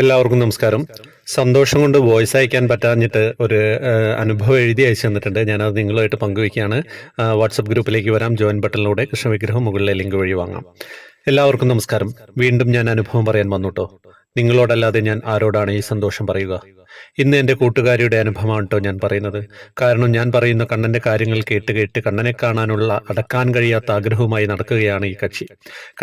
എല്ലാവർക്കും നമസ്കാരം. സന്തോഷം കൊണ്ട് വോയിസ് അയക്കാൻ പറ്റാഞ്ഞിട്ട് ഒരു അനുഭവം എഴുതി അയച്ചു തന്നിട്ടുണ്ട്. ഞാനത് നിങ്ങളുമായിട്ട് പങ്കുവയ്ക്കുകയാണ്. വാട്സപ്പ് ഗ്രൂപ്പിലേക്ക് വരാം. ജോയിൻ ബട്ടണിലൂടെ കൃഷ്ണവിഗ്രഹം മുകളിലെ ലിങ്ക് വഴി വാങ്ങാം. എല്ലാവർക്കും നമസ്കാരം. വീണ്ടും ഞാൻ അനുഭവം പറയാൻ വന്നുട്ടോ നിങ്ങളോടല്ലാതെ ഞാൻ ആരോടാണ് ഈ സന്തോഷം പറയുക? ഇന്ന് എന്റെ കൂട്ടുകാരിയുടെ അനുഭവമാണ് കേട്ടോ ഞാൻ പറയുന്നത്. കാരണം ഞാൻ പറയുന്ന കണ്ണന്റെ കാര്യങ്ങൾ കേട്ട് കേട്ട് കണ്ണനെ കാണാനുള്ള അടക്കാൻ കഴിയാത്ത ആഗ്രഹവുമായി നടക്കുകയാണ് ഈ കക്ഷി.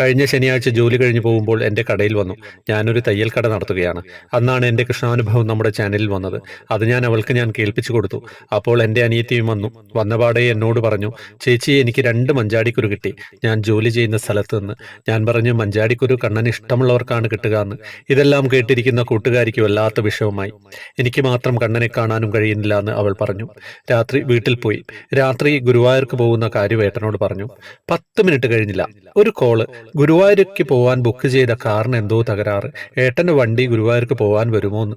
കഴിഞ്ഞ ശനിയാഴ്ച ജോലി കഴിഞ്ഞ് പോകുമ്പോൾ എന്റെ കടയിൽ വന്നു. ഞാനൊരു തയ്യൽ കട നടത്തുകയാണ്. അന്നാണ് എന്റെ കൃഷ്ണാനുഭവം നമ്മുടെ ചാനലിൽ വന്നത്. അത് ഞാൻ അവൾക്ക് ഞാൻ കേൾപ്പിച്ചു കൊടുത്തു. അപ്പോൾ എന്റെ അനിയത്തിയും വന്നു. വന്നപാടെ എന്നോട് പറഞ്ഞു ചേച്ചി എനിക്ക് രണ്ട് മഞ്ചാടിക്കുരു കിട്ടി. ഞാൻ ജോലി ചെയ്യുന്ന സ്ഥലത്ത് നിന്ന് ഞാൻ പറഞ്ഞു മഞ്ചാടിക്കുരു കണ്ണൻ ഇഷ്ടമുള്ളവർക്കാണ് കിട്ടുക എന്ന്. ഇതെല്ലാം കേട്ടിരിക്കുന്ന കൂട്ടുകാരിക്ക് വല്ലാത്ത വിഷമമായി. എനിക്ക് മാത്രം കണ്ണനെ കാണാനും കഴിയുന്നില്ല എന്ന് അവൾ പറഞ്ഞു. രാത്രി വീട്ടിൽ പോയി. രാത്രി ഗുരുവായൂർക്ക് പോകുന്ന കാര്യവേട്ടനോട് പറഞ്ഞു. പത്ത് മിനിറ്റ് കഴിഞ്ഞില്ല. ഒരു കോൾ. ഗുരുവായൂർക്ക് പോവാൻ ബുക്ക് ചെയ്ത കാറിന് എന്തോ തകരാറ്. ഏട്ടന്റെ വണ്ടി ഗുരുവായൂർക്ക് പോവാൻ വരുമോ എന്ന്.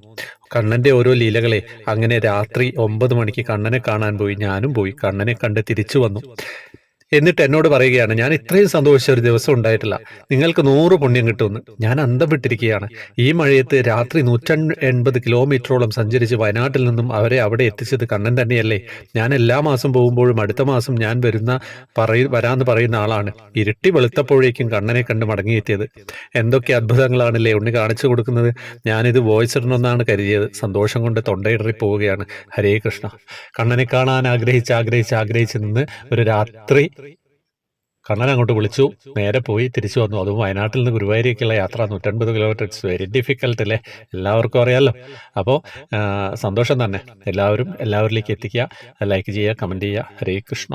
കണ്ണന്റെ ഓരോ ലീലകളെ അങ്ങനെ രാത്രി ഒമ്പത് മണിക്ക് കണ്ണനെ കാണാൻ പോയി. ഞാനും പോയി. കണ്ണനെ കണ്ട് തിരിച്ചു വന്നു. എന്നിട്ട് എന്നോട് പറയുകയാണ് ഞാൻ ഇത്രയും സന്തോഷിച്ച ഒരു ദിവസം ഉണ്ടായിട്ടില്ല. നിങ്ങൾക്ക് നൂറ് പുണ്യം കിട്ടുമെന്ന്. ഞാൻ അന്തം വിട്ടിരിക്കുകയാണ് ഈ മഴയത്ത് രാത്രി നൂറ്റൻ എൺപത് കിലോമീറ്ററോളം സഞ്ചരിച്ച് വയനാട്ടിൽ നിന്നും അവരെ അവിടെ എത്തിച്ചത് കണ്ണൻ തന്നെയല്ലേ. ഞാൻ എല്ലാ മാസം പോകുമ്പോഴും അടുത്ത മാസം ഞാൻ വരുന്ന പറയ വരാന്ന് പറയുന്ന ആളാണ്. ഇരുട്ടി വെളുത്തപ്പോഴേക്കും കണ്ണനെ കണ്ട് മടങ്ങിയെത്തിയത്. എന്തൊക്കെ അത്ഭുതങ്ങളാണല്ലേ ഉണ്ണി കാണിച്ചു കൊടുക്കുന്നത്. ഞാനിത് വോയിസ് ഇടണമെന്നാണ് കരുതിയത്. സന്തോഷം കൊണ്ട് തൊണ്ടയിടറി പോവുകയാണ്. ഹരേ കൃഷ്ണ. കണ്ണനെ കാണാൻ ആഗ്രഹിച്ച് ആഗ്രഹിച്ച് ആഗ്രഹിച്ച് നിന്ന് ഒരു രാത്രി കണ്ണൻ അങ്ങോട്ട് വിളിച്ചു. നേരെ പോയി തിരിച്ചു വന്നു. അതും വയനാട്ടിൽ നിന്ന് ഗുരുവായൂരേക്കുള്ള യാത്ര. നൂറ്റൻപത് കിലോമീറ്റർ ഇറ്റ്സ് വെരി ഡിഫിക്കൽട്ട് അല്ലേ? എല്ലാവർക്കും അറിയാമല്ലോ അപ്പോൾ സന്തോഷം തന്നെ. എല്ലാവരും എല്ലാവരിലേക്ക് എത്തിക്കുക. ലൈക്ക് ചെയ്യുക കമന്റ് ചെയ്യുക. ഹരേ കൃഷ്ണ.